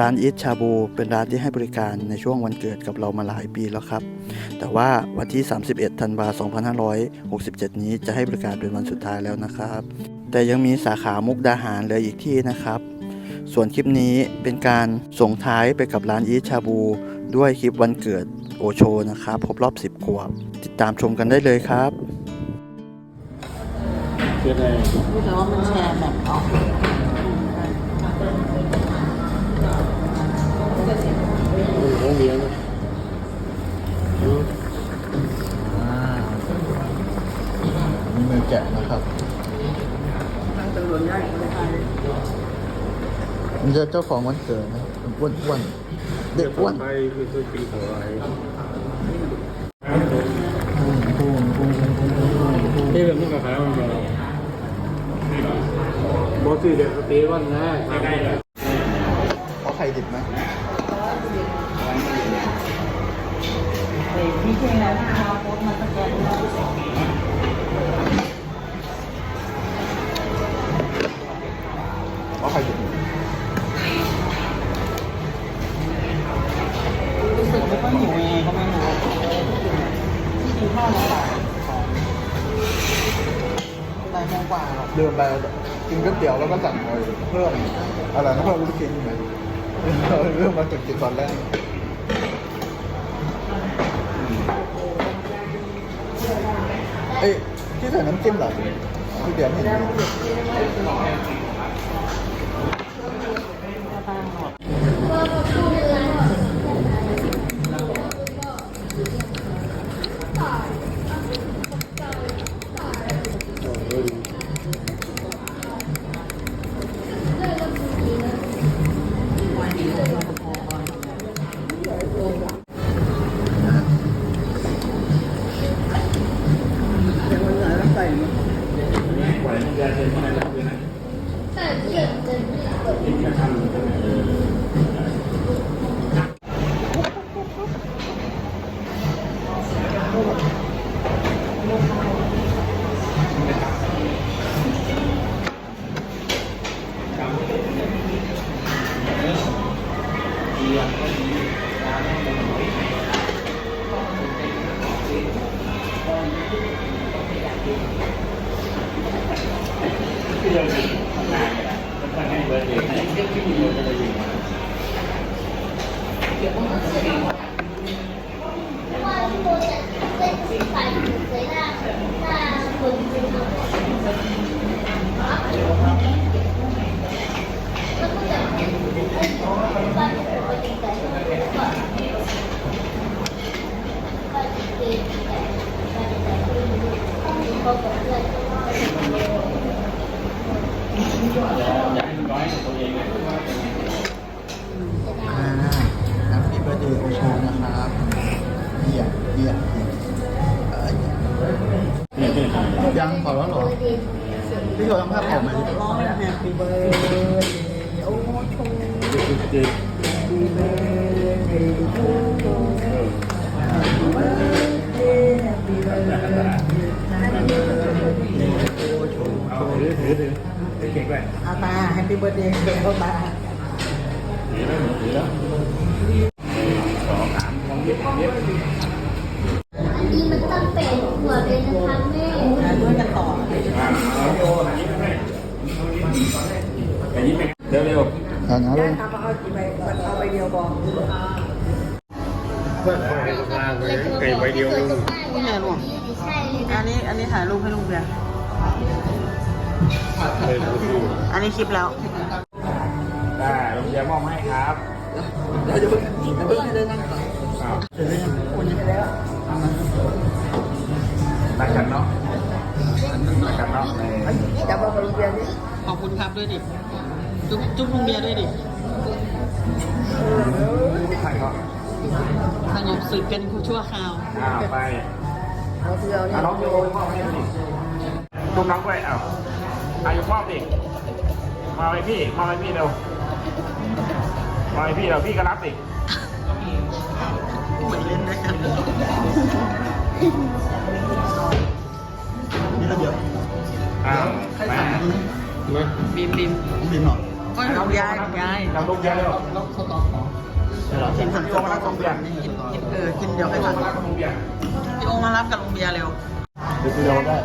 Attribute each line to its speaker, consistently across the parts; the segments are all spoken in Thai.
Speaker 1: ร้านอีทชาบูเป็นร้านที่ให้บริการในช่วงวันเกิดกับเรามาหลายปีแล้วครับ แต่ว่าวันที่ 31 ธันวาคม 2567 นี้จะให้บริการเป็นวันสุดท้ายแล้วนะครับ แต่ยังมีสาขามุกดาหารเหลืออีกที่นะครับ ส่วนคลิปนี้เป็นการส่งท้ายไปกับร้านอีทชาบู ด้วยคลิปวันเกิดโอโชนะครับครบรอบ 10 ขวบ ติดตามชมกันได้เลยครับ
Speaker 2: เชื่อได้
Speaker 3: รู้แต่ว่ามันแชร์แบบออ
Speaker 1: แกะนะครับ
Speaker 3: ตั้งจำนวนได้ไม่ทัน
Speaker 1: มันจะเจ้าของวันเกิดนะอ้วนอ้วนๆเด็กอ้วน
Speaker 2: ไปคือตัวปีของอะไรนี่แบบนี้กับใครมันแบบบอสซี่เด็กสตีวันนะ
Speaker 1: เขาไข่ดิบไหม
Speaker 3: นี่คือแล้วเอาโพสต์มาสแกน
Speaker 1: เดิ
Speaker 3: น
Speaker 1: ไปกินก๋วยเตี๋ยวแล้วก็สั่งเพิ่มอะไรนะเพิ่มลูกชิ้นไหมเริ่มมาจากกินตอนแรกเอ้ยที่ใส่น้ำจิ้มเหรอก๋วยเตี๋ยวเห็น
Speaker 3: quậy nó
Speaker 1: ra trên hai lá như này Ít là thăm được cái này Thank you. อ่ พี่โชว์ทำภาพออกมาดิ
Speaker 3: ร้องแฮปปี้เบิร์ดโอ้โหชม
Speaker 2: เด็ก
Speaker 3: ดีเบิร์ดเดย์ทูยู
Speaker 2: เออ
Speaker 3: เบิร์ดเดย์แฮปปี้เบิร์ดเดย์แฮปปี้เบิร์ดเดย์
Speaker 1: โอโช
Speaker 2: เอาถือถือถือถือเก่งไป
Speaker 3: อาตาแฮปปี้เบิร์ดเดย์เก่งเข้าตา
Speaker 2: ถือแล้วถือแล้วสองสามมองเย็บมองเย็บ
Speaker 4: อันนี้มันต้องเป็นหัวเลยนะคะแม่
Speaker 3: อ่าด้วยกันต่อ
Speaker 2: อ่าเอาโยนยิ้มให้ ไปยิ้มไปเร็วเร็ว
Speaker 1: อ่านะลูก
Speaker 3: ทำเอากี่ใบเอาใบเดียวบอก
Speaker 2: เพื่อนคนไทยกลาเลยไก่ใบเดียวนึง
Speaker 3: ผู้ใหญ่หลวง
Speaker 4: ใช่เลย
Speaker 3: อันนี้อันนี้ถ่ายรูปให้ลุงเบียร์
Speaker 2: เล
Speaker 3: อันนี้คลิปแล้ว
Speaker 2: ได้ลงเบียร์มอบให้ครับ
Speaker 3: เดี๋ยวเพิ่งเพิ่งให้ได้นั่งก่อน
Speaker 2: อ้าว
Speaker 3: คนนี้ไปแล้ว
Speaker 2: รักกันเนาะรักกันเนาะ
Speaker 3: จับมาลุงเบียร์นี่ ขอบคุณครับด้วยดิ จุ๊บจุ๊บลุงเบียร์ด้วยดิ
Speaker 2: ใครก็
Speaker 3: สงบสึกกันชั่วคราว
Speaker 2: อ้าวไป
Speaker 3: เอาเดียว
Speaker 2: เอาน้องโยนมอบให้ดิลูกน้องด้วยอ้าวอายุมอบดิมาไปพี่ มาไปพี่เร็ว มาไปพี่เร็วพี่ก็รับดิ
Speaker 3: เหมือนเล่นด้วยกัน
Speaker 1: นี่ระเบียบ
Speaker 2: อ้าว
Speaker 1: ใคร
Speaker 2: ไป
Speaker 1: สั่งอั นนี้
Speaker 3: บีมบีม
Speaker 1: ของบินเหรอ
Speaker 5: ก็ของยายของยาย
Speaker 2: ทำลูกเยอะเลย
Speaker 5: กินสัน
Speaker 2: พี่โอมารับของเบียร์
Speaker 5: กินกินเออกินเดี๋ยวให้
Speaker 2: พี่โอ
Speaker 5: มัน
Speaker 2: มารับของเบียร์
Speaker 5: พี่โอมารับกับลุงเบียร์เร็ว
Speaker 1: เดี๋ยวไปโยได้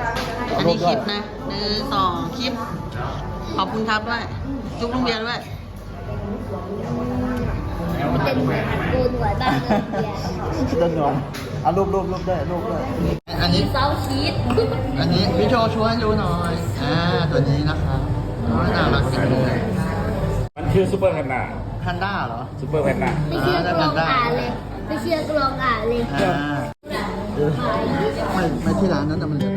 Speaker 5: อันนี้คลิปนะหนึ่งสองคลิปขอบคุณครับด้วยจุ๊บลุงเบียร์ด้วย
Speaker 4: มันเป็นเหมือนโกนหัวบ้างเลยเบียร์
Speaker 1: ต้นนอนเอารูปรูปรูปได้รูปได้
Speaker 5: อันนี้
Speaker 4: เซาชีส
Speaker 5: อันนี้พี่โชว์ช่วยให้ดูหน่อย อ่า ตัวนี้นะครับโอ้ยน่ารักจังเลย
Speaker 2: มันคือซูเปอร์แพนด้า
Speaker 5: แพนด้าเหรอ
Speaker 2: ซูเปอร์แพนด้า
Speaker 4: ไม่เชื่อก็ลองอ่านเลยไม่เชื่อก็ลองอ่านเลย
Speaker 5: อ่าไม่ไม่ที่ร้านนั้นแต่มันจะตะโกน